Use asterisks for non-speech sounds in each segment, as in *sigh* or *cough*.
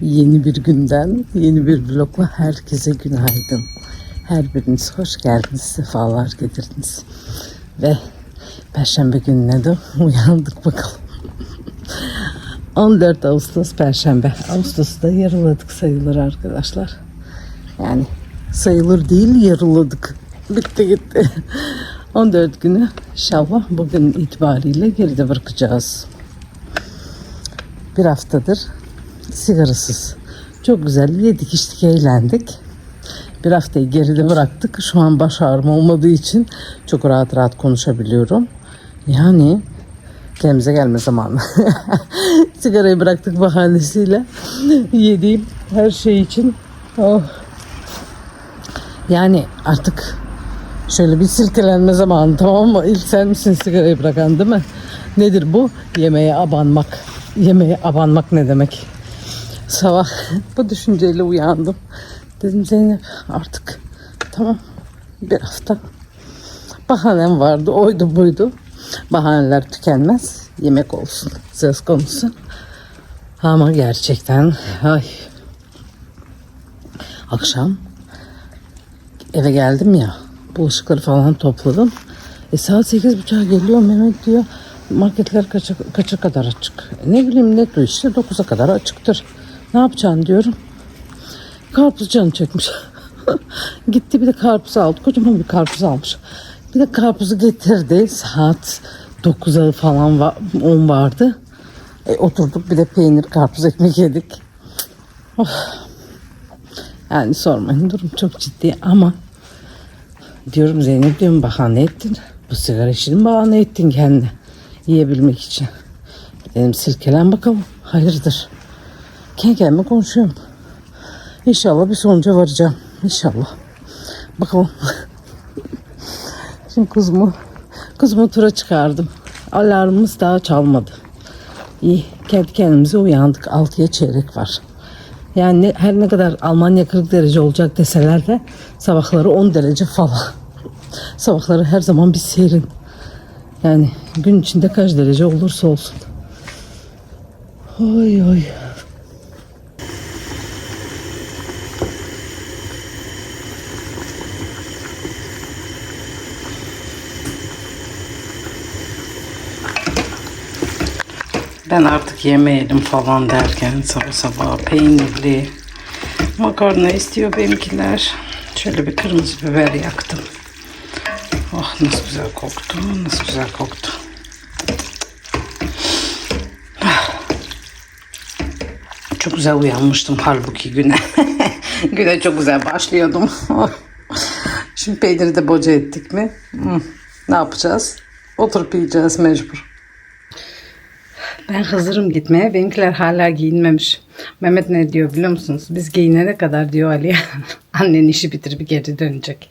Yeni bir günden, yeni bir vlogla herkese günaydın. Her biriniz hoş geldiniz, sefalar getirdiniz. Ve Perşembe gününe de *laughs* uyandık bakalım. 14 Ağustos Perşembe. Ağustos'ta yarıladık sayılır arkadaşlar. Yani sayılır değil yarıladık. Bitti gitti. 14 günü inşallah bugün itibariyle geride bırakacağız. Bir haftadır sigarasız. Çok güzel yedik içtik eğlendik. Bir haftayı geride bıraktık. Şu an baş ağrım olmadığı için çok rahat rahat konuşabiliyorum. Yani kendimize gelme zamanı. *laughs* Sigarayı bıraktık bahanesiyle yediğim her şey için. Oh. Yani artık şöyle bir silkelenme zamanı tamam mı? İlk sen misin sigarayı bırakan değil mi? Nedir bu? Yemeğe abanmak. Yemeğe abanmak ne demek? Sabah bu düşünceyle uyandım. Dedim Zeynep artık tamam bir hafta bahanem vardı oydu buydu. Bahaneler tükenmez. Yemek olsun söz konusu. Ama gerçekten ay akşam eve geldim ya bulaşıkları falan topladım. E saat sekiz buçuğa geliyor Mehmet diyor marketler kaça, kaça kadar açık? E ne bileyim ne diyor işte 9'a kadar açıktır. Ne yapacaksın diyorum. Karpuz canı çekmiş. *laughs* Gitti bir de karpuz aldı. Kocaman bir karpuz almış. Bir de karpuzu getirdi. Saat 9'a falan va- 10 vardı. E, oturduk bir de peynir karpuz ekmek yedik. Of. Yani sormayın durum çok ciddi ama diyorum Zeynep diyorum bahane ettin. Bu sigara işini bahane ettin kendine. Yiyebilmek için. Dedim silkelen bakalım. Hayırdır. Kendi kendime konuşuyorum. İnşallah bir sonuca varacağım. İnşallah. Bakalım. *laughs* Şimdi kuzumu, kuzumu tura çıkardım. Alarmımız daha çalmadı. İyi. Kendi kendimize uyandık. 6'ya çeyrek var. Yani her ne kadar Almanya 40 derece olacak deseler de sabahları 10 derece falan. *laughs* Sabahları her zaman bir serin. Yani gün içinde kaç derece olursa olsun. Oy oy. Ben artık yemeyelim falan derken sabah sabah peynirli makarna istiyor benimkiler. Şöyle bir kırmızı biber yaktım. Oh nasıl güzel koktu, nasıl güzel koktu. Ah. Çok güzel uyanmıştım halbuki güne. *laughs* güne çok güzel başlıyordum. *laughs* Şimdi peyniri de boca ettik mi? Ne yapacağız? Oturup yiyeceğiz mecbur. Ben hazırım gitmeye. Benimkiler hala giyinmemiş. Mehmet ne diyor biliyor musunuz? Biz giyinene kadar diyor Ali *laughs* annen işi bitirip geri dönecek.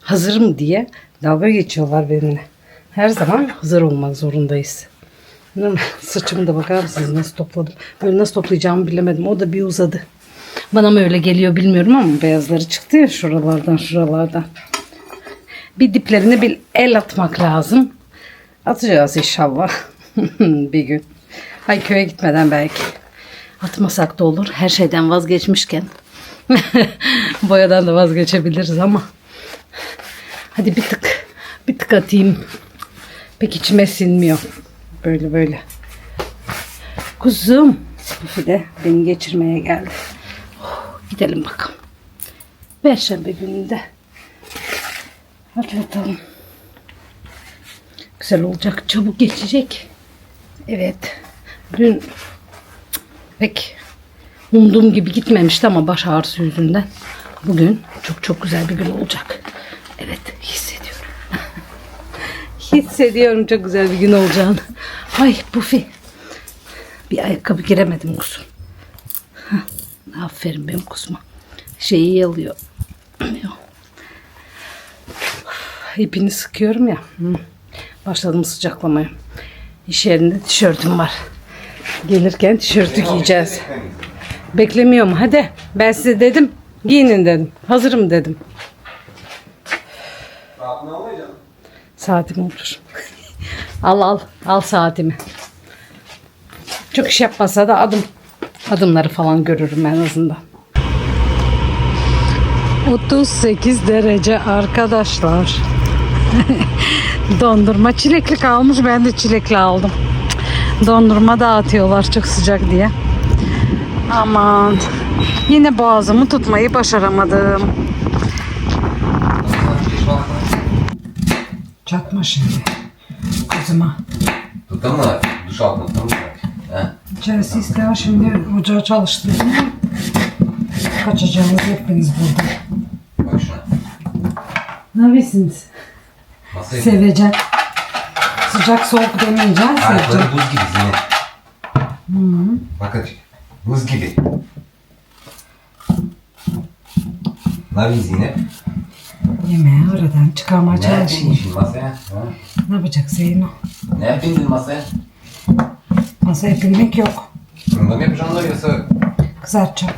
Hazırım diye dalga geçiyorlar benimle. Her zaman hazır olmak zorundayız. *laughs* Saçımı da bakar mısınız nasıl topladım. Böyle nasıl toplayacağımı bilemedim. O da bir uzadı. Bana mı öyle geliyor bilmiyorum ama beyazları çıktı ya şuralardan şuralardan. Bir diplerine bir el atmak lazım. Atacağız inşallah *laughs* bir gün. Ay köye gitmeden belki. Atmasak da olur. Her şeyden vazgeçmişken. *laughs* Boyadan da vazgeçebiliriz ama. Hadi bir tık bir tık atayım. Pek içime sinmiyor. Böyle böyle. Kuzum. Bir de beni geçirmeye geldi. Oh, gidelim bakalım. Perşembe gününde. Hadi bakalım. Güzel olacak. Çabuk geçecek. Evet. Dün pek umduğum gibi gitmemişti ama baş ağrısı yüzünden. Bugün çok çok güzel bir gün olacak. Evet hissediyorum. *laughs* hissediyorum çok güzel bir gün olacağını. Ay Bufi. Bir ayakkabı giremedim kuzum. Aferin benim kuzuma. Şeyi yalıyor. *clears throat* İpini sıkıyorum ya. Başladım sıcaklamaya. İş yerinde tişörtüm var. Gelirken tişörtü giyeceğiz. Beklemiyorum. Hadi. Ben size dedim. Giyinin dedim. Hazırım dedim. Saatim olur. *laughs* al al. Al saatimi. Çok iş yapmasa da adım Adımları falan görürüm en azından. 38 derece arkadaşlar. *laughs* Dondurma çilekli kalmış. Ben de çilekli aldım. Dondurma dağıtıyorlar çok sıcak diye. Aman. Yine boğazımı tutmayı başaramadım. Çakma şimdi. Kızıma. Tutalım mı? Duş altına tutalım mı? İçerisi ister şimdi ocağı çalıştırdım. Kaçacağınız hepiniz burada. Bak şuna. Ne yapıyorsunuz? Seveceksin. Sıcak soğuk. Ayakları Seveceksin. buz gibi Zeynep. Bak açık. Buz gibi. Ne yapıyorsun Zeynep? Yemeği aradan çıkarmaya Ne yapıyorsun çalışayım. şimdi masaya? Ha? Ne yapacak Zeyno? Ne yapıyorsun masaya? Masaya pilmek yok. Fırında mı yapacaksın da yoksa Kızartacağım.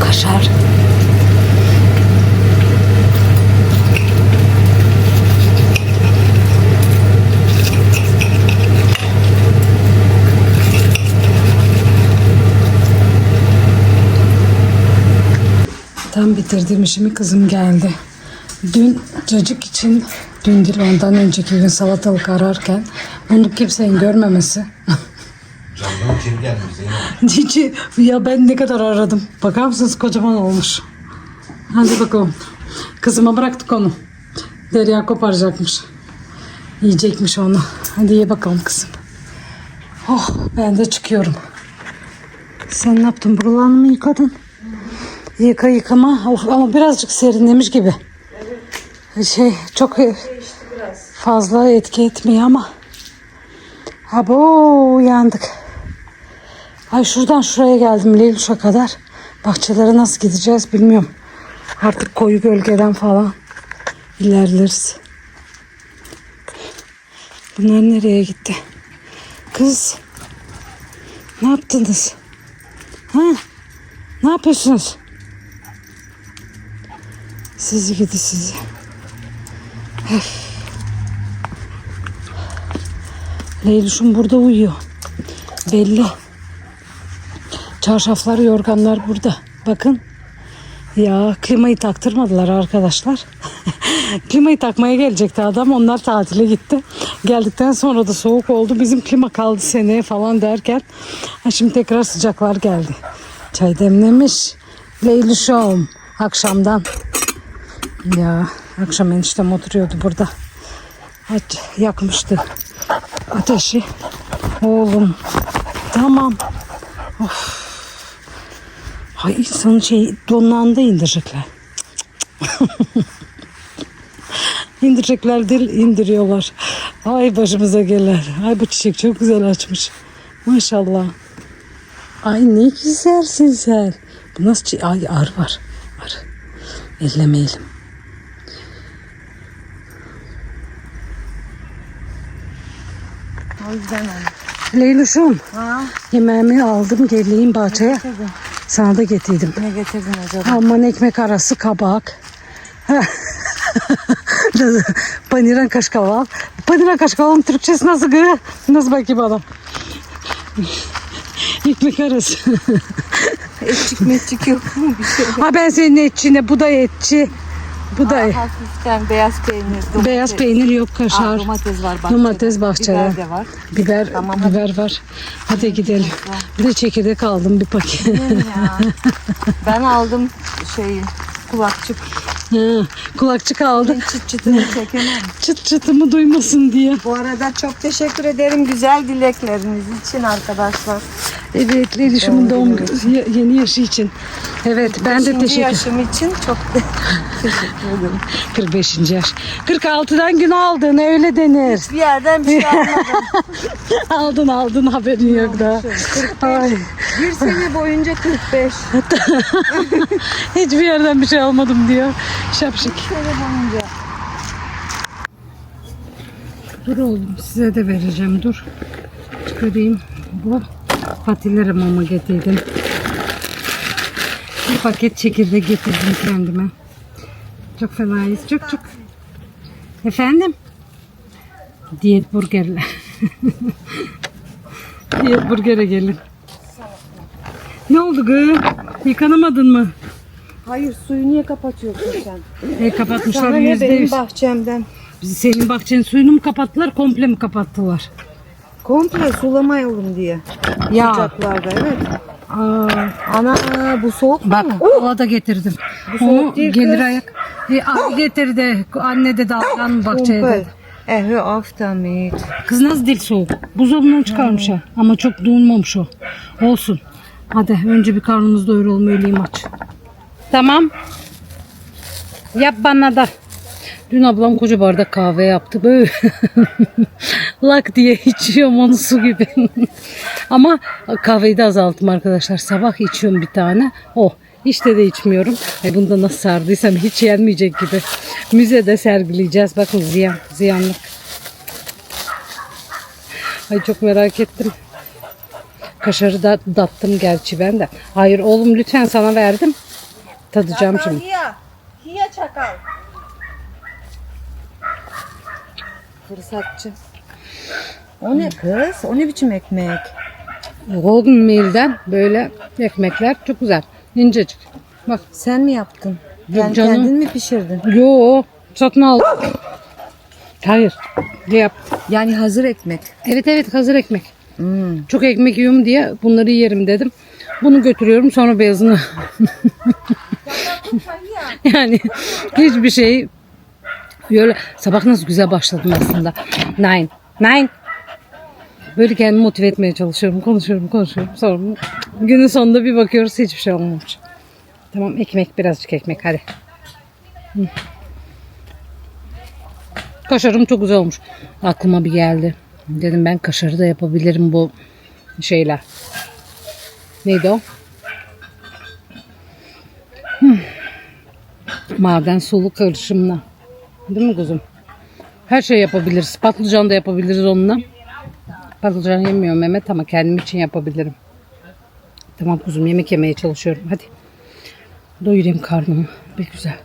Kaşar. Tam bitirdiğim işimi kızım geldi. Dün cacık için, dün değil ondan önceki gün salatalık ararken bunu kimsenin görmemesi. *laughs* canlı için gelmiş Zeynep. Cici ya ben ne kadar aradım. Bakar mısınız kocaman olmuş. Hadi bakalım. Kızıma bıraktık onu. Derya koparacakmış. Yiyecekmiş onu. Hadi ye bakalım kızım. Oh ben de çıkıyorum. Sen ne yaptın? Buralarını mı yıkadın? Yıka yıkama. Of, ama birazcık serinlemiş gibi. Şey çok fazla etki etmiyor ama. Abo yandık. Ay şuradan şuraya geldim Leyluş'a kadar. Bahçelere nasıl gideceğiz bilmiyorum. Artık koyu gölgeden falan ilerleriz. Bunlar nereye gitti? Kız. Ne yaptınız? Ha? Ne yapıyorsunuz? Sizi gidi sizi. Leyluş'um burada uyuyor. Belli. Çarşaflar, yorganlar burada. Bakın. Ya klimayı taktırmadılar arkadaşlar. *laughs* klimayı takmaya gelecekti adam. Onlar tatile gitti. Geldikten sonra da soğuk oldu. Bizim klima kaldı seneye falan derken. Ha, şimdi tekrar sıcaklar geldi. Çay demlemiş. Leylüşom. Akşamdan. Ya akşam eniştem oturuyordu burada. Aç, yakmıştı ateşi. Oğlum. Tamam. Hay insanın şey donağında indirecekler. *laughs* indirecekler değil indiriyorlar. Ay başımıza gelir. Ay bu çiçek çok güzel açmış. Maşallah. Ay ne güzelsin sen. Bu nasıl çi- Ay ar var. Ar. Ellemeyelim. O yüzden oldu. Leyluşum. Ha, Yemeğimi aldım geleyim bahçeye. Sana da getirdim. Ne getirdin acaba? Aman ekmek arası kabak. *laughs* Paniran kaşkaval. Paniran kaşkavalın Türkçesi nasıl gı? Nasıl bakayım adam? *laughs* Ekmek arası. Etçik metçik yok mu bir şey? ha ben senin etçine, bu da etçi. Bu da Hafiften beyaz peynir, domates. beyaz peynir yok Aa, kaşar. domates var bahçede. Domates bahçede. Biber de var. Biber, Tamam, hadi. biber var. Hadi gidelim. Bir de çekirdek aldım bir paket. ya. *laughs* Ben aldım şeyi kulakçık. Ha, Kulakçık aldım. Ben çıt çıtını çekemem. *laughs* Çıt çıtımı duymasın diye. Bu arada çok teşekkür ederim güzel dilekleriniz için arkadaşlar. Evet Lelişimin doğum günü ye- yeni yaşı için. Evet ben de teşekkür yaşım için çok *laughs* teşekkür ederim. 45. yaş. 46'dan gün aldın öyle denir. Bir yerden bir şey *laughs* almadım. aldın aldın haberin yok da. Ay, bir sene boyunca 45. *laughs* hiçbir yerden bir şey almadım diyor. Şapşik. sene boyunca. Dur oğlum size de vereceğim dur. Çıkarayım. Bu patilere mama getirdim. Bir paket çekirdek getirdim kendime. Çok fenayız. Çok çok. Efendim? Diyet burgerler. *laughs* Diyet burgere gelin. Ne oldu gı? Yıkanamadın mı? Hayır suyu niye kapatıyorsun sen? E, kapatmışlar Sana ne yüzde benim yüz. bahçemden? Bizi senin bahçenin suyunu mu kapattılar komple mi kapattılar? Komple sulamayalım diye. Ya. Sıcaklarda evet. Aa, Ana bu soğuk Bak mu? o da getirdim. Bu Onu soğuk değil gelir kız. ayak. E, abi getirdi. Anne de dalgan bahçeye. Dedi. Ehü aftamit. Kız nasıl dil soğuk? Buzdolabından çıkarmış ha. Ama çok donmamış o. Olsun. Hadi önce bir karnımız doyuralım öğleyim aç. Tamam. Yap bana da. Dün ablam koca bardak kahve yaptı. Böyle *laughs* lak diye içiyorum onu su gibi. *laughs* Ama kahveyi de azalttım arkadaşlar. Sabah içiyorum bir tane. O. İşte de içmiyorum. Ay bunu da nasıl sardıysam hiç yenmeyecek gibi. Müzede sergileyeceğiz. Bakın ziyan, ziyanlık. Ay çok merak ettim. Kaşarı da dattım gerçi ben de. Hayır oğlum lütfen sana verdim. Tadacağım şimdi. Hiya. Hiya çakal. Fırsatçı. O ne kız? O ne biçim ekmek? Golden Meal'den böyle ekmekler çok güzel. İncecik. Bak. Sen mi yaptın? Yok Sen canım. kendin mi pişirdin? Yo satın aldım. Hayır. Yap. Yani hazır ekmek. Evet evet hazır ekmek. Hmm. Çok ekmek yiyorum diye bunları yerim dedim. Bunu götürüyorum sonra beyazını. *laughs* yani hiçbir şey böyle sabah nasıl güzel başladım aslında. Nine. Nine. Böyle kendimi motive etmeye çalışıyorum. Konuşuyorum, konuşuyorum. Sonra günün sonunda bir bakıyoruz hiçbir şey olmamış. Tamam ekmek birazcık ekmek hadi. Kaşarım çok güzel olmuş. Aklıma bir geldi. Dedim ben kaşarı da yapabilirim bu şeyler. Neydi o? Hmm. Maden sulu karışımla. Değil mi kuzum? Her şey yapabiliriz. Patlıcan da yapabiliriz onunla. Patlıcan yemiyor Mehmet ama kendim için yapabilirim. Tamam kuzum yemek yemeye çalışıyorum. Hadi. Doyurayım karnımı. Bir güzel.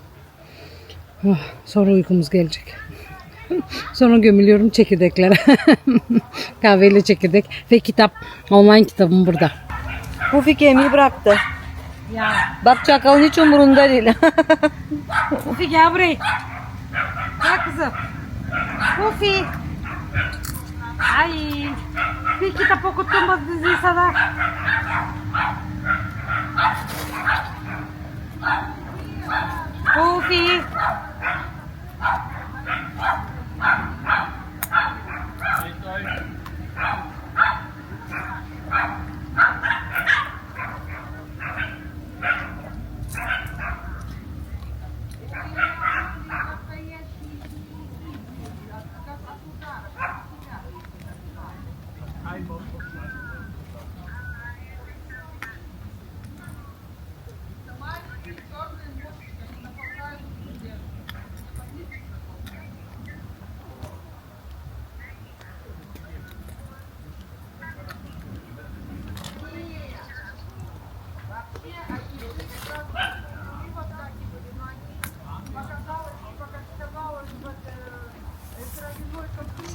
Oh, sonra uykumuz gelecek. *laughs* Sonra gömülüyorum çekirdeklere. *laughs* Kahveyle çekirdek ve kitap. Online kitabım burada. Pufik yemeği bıraktı. Ya Bak çakalın hiç umurunda değil. *laughs* Pufi gel buraya. Gel kızım. Pufi. Ay. Bir kitap okuttum bak diziyi sana.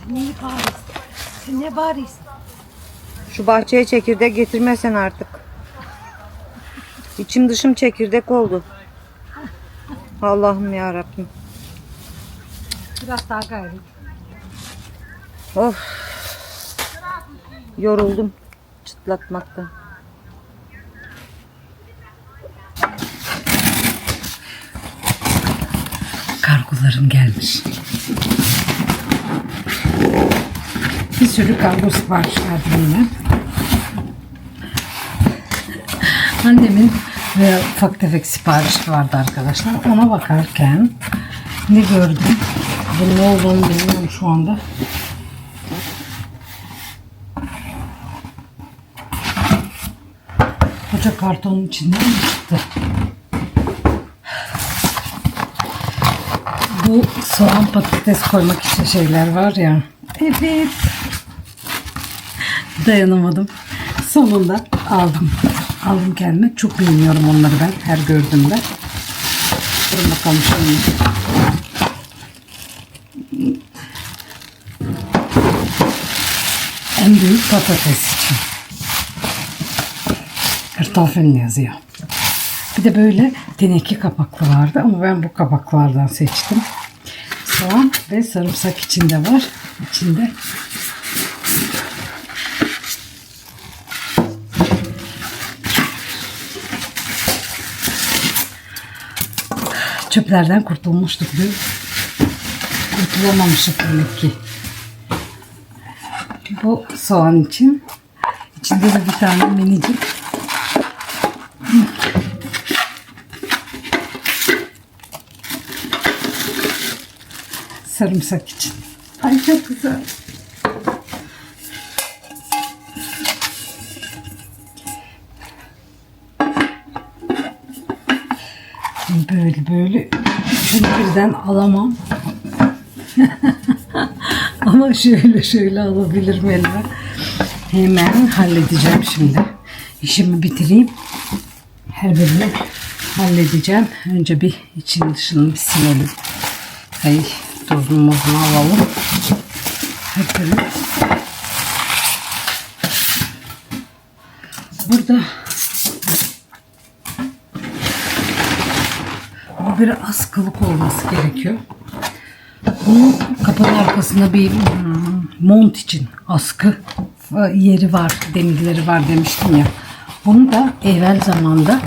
Sen ne bağırıyorsun? Sen ne bağırıyorsun? Şu bahçeye çekirdek getirmesen artık. İçim dışım çekirdek oldu. Allah'ım ya Rabbim. Biraz daha gayret. Of. Yoruldum çıtlatmaktan. Kargolarım gelmiş. Bir sürü kargo sipariş verdim yine. Annemin ve ufak tefek sipariş vardı arkadaşlar. Ona bakarken ne gördüm? Bunun ne olduğunu bilmiyorum şu anda. Koca kartonun içinden çıktı? Bu soğan patates koymak için şeyler var ya. Evet. Dayanamadım. Sonunda aldım. Aldım kendime. Çok beğeniyorum onları ben her gördüğümde. Durun bakalım şimdi. En büyük patates için. Kartoffeln yazıyor. De böyle teneke kapaklı vardı ama ben bu kapaklardan seçtim. Soğan ve sarımsak içinde var. İçinde çöplerden kurtulmuştuk diyor. Kurtulamamıştık demek ki. Bu soğan için. İçinde de bir tane minicik sarımsak için. Ay çok güzel. Böyle böyle şunu birden alamam. *laughs* Ama şöyle şöyle alabilirim elime. Hemen halledeceğim şimdi. İşimi bitireyim. Her birini halledeceğim. Önce bir için dışını bir silelim. Ay tozumuzu alalım. Hep böyle. Burada bu bir askılık olması gerekiyor. Bunun kapının arkasında bir hmm, mont için askı yeri var, demirleri var demiştim ya. Bunu da evvel zamanda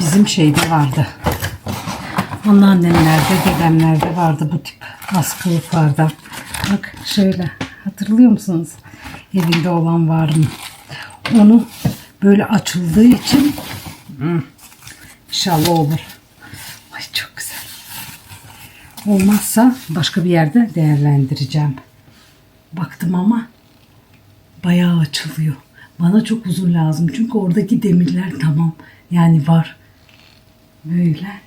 bizim şeyde vardı. Anneannemlerde, dedemlerde vardı bu tip askılıklardan. Bak şöyle hatırlıyor musunuz? Evinde olan var mı? Onu böyle açıldığı için inşallah olur. Ay çok güzel. Olmazsa başka bir yerde değerlendireceğim. Baktım ama bayağı açılıyor. Bana çok uzun lazım. Çünkü oradaki demirler tamam. Yani var. Böyle.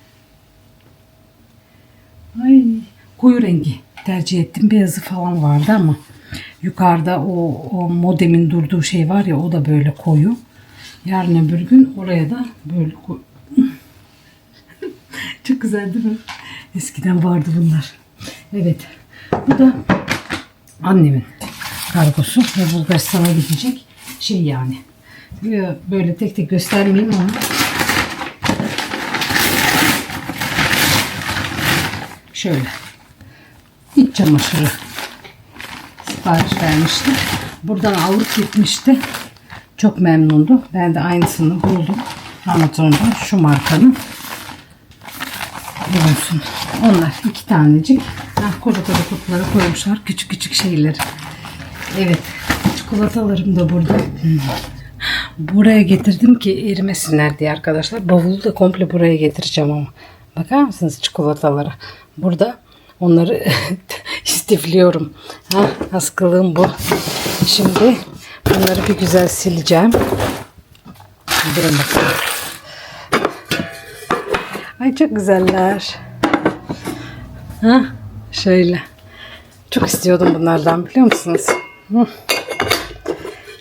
Ay koyu rengi tercih ettim. Beyazı falan vardı ama yukarıda o, o modemin durduğu şey var ya o da böyle koyu. Yarın öbür gün oraya da böyle koy. *laughs* Çok güzel değil mi? Eskiden vardı bunlar. Evet. Bu da annemin kargosu ve Bulgaristan'a gidecek şey yani. Böyle tek tek göstermeyeyim ama şöyle iç çamaşırı sipariş vermişti. Buradan alıp gitmişti. Çok memnundu. Ben de aynısını buldum. Amazon'da şu markanın. Olsun. Onlar iki tanecik. Ah, koca koca kutulara koymuşlar. Küçük küçük şeyleri. Evet. Çikolatalarım da burada. Hmm. Buraya getirdim ki erimesinler diye arkadaşlar. Bavulu da komple buraya getireceğim ama. Bakar mısınız çikolatalara? Burada onları *laughs* istifliyorum. Ha, askılığım bu. Şimdi bunları bir güzel sileceğim. Durun. Ay çok güzeller. Ha, şöyle. Çok istiyordum bunlardan biliyor musunuz? Hı.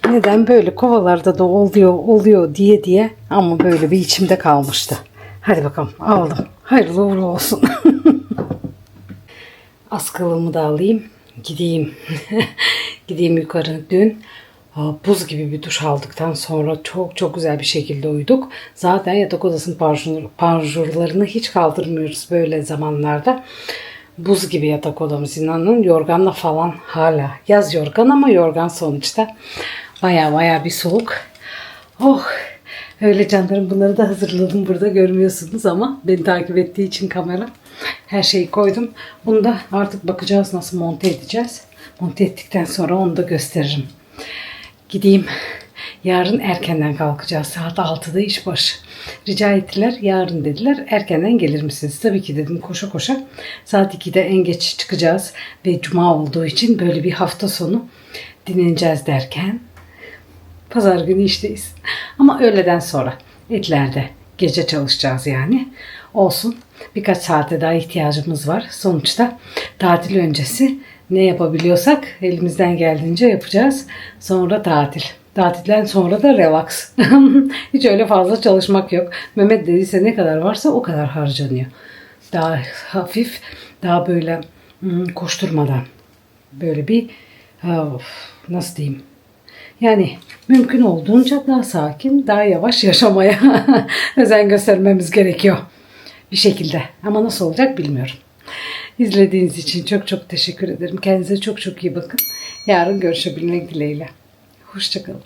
Neden böyle kovalarda da oluyor oluyor diye diye ama böyle bir içimde kalmıştı. Hadi bakalım aldım. Hayırlı uğurlu olsun. *laughs* Askılığımı da alayım. Gideyim. *laughs* Gideyim yukarı. Dün Buz gibi bir duş aldıktan sonra çok çok güzel bir şekilde uyuduk. Zaten yatak odasının panjur, panjurlarını hiç kaldırmıyoruz böyle zamanlarda. Buz gibi yatak odamız inanın. Yorganla falan hala. Yaz yorgan ama yorgan sonuçta. Baya baya bir soğuk. Oh öyle canlarım bunları da hazırladım burada görmüyorsunuz ama beni takip ettiği için kamera. Her şeyi koydum. Bunu da artık bakacağız nasıl monte edeceğiz. Monte ettikten sonra onu da gösteririm. Gideyim. Yarın erkenden kalkacağız. Saat 6'da iş başı. Rica ettiler. Yarın dediler. Erkenden gelir misiniz? Tabii ki dedim koşa koşa. Saat 2'de en geç çıkacağız. Ve cuma olduğu için böyle bir hafta sonu dinleneceğiz derken Pazar günü işteyiz. Ama öğleden sonra etlerde gece çalışacağız yani. Olsun. Birkaç saate daha ihtiyacımız var. Sonuçta tatil öncesi ne yapabiliyorsak elimizden geldiğince yapacağız. Sonra tatil. Tatilden sonra da relax. *laughs* Hiç öyle fazla çalışmak yok. Mehmet dediyse ne kadar varsa o kadar harcanıyor. Daha hafif, daha böyle hmm, koşturmadan. Böyle bir of, nasıl diyeyim yani mümkün olduğunca daha sakin, daha yavaş yaşamaya *laughs* özen göstermemiz gerekiyor. Bir şekilde. Ama nasıl olacak bilmiyorum. İzlediğiniz için çok çok teşekkür ederim. Kendinize çok çok iyi bakın. Yarın görüşebilmek dileğiyle. Hoşçakalın.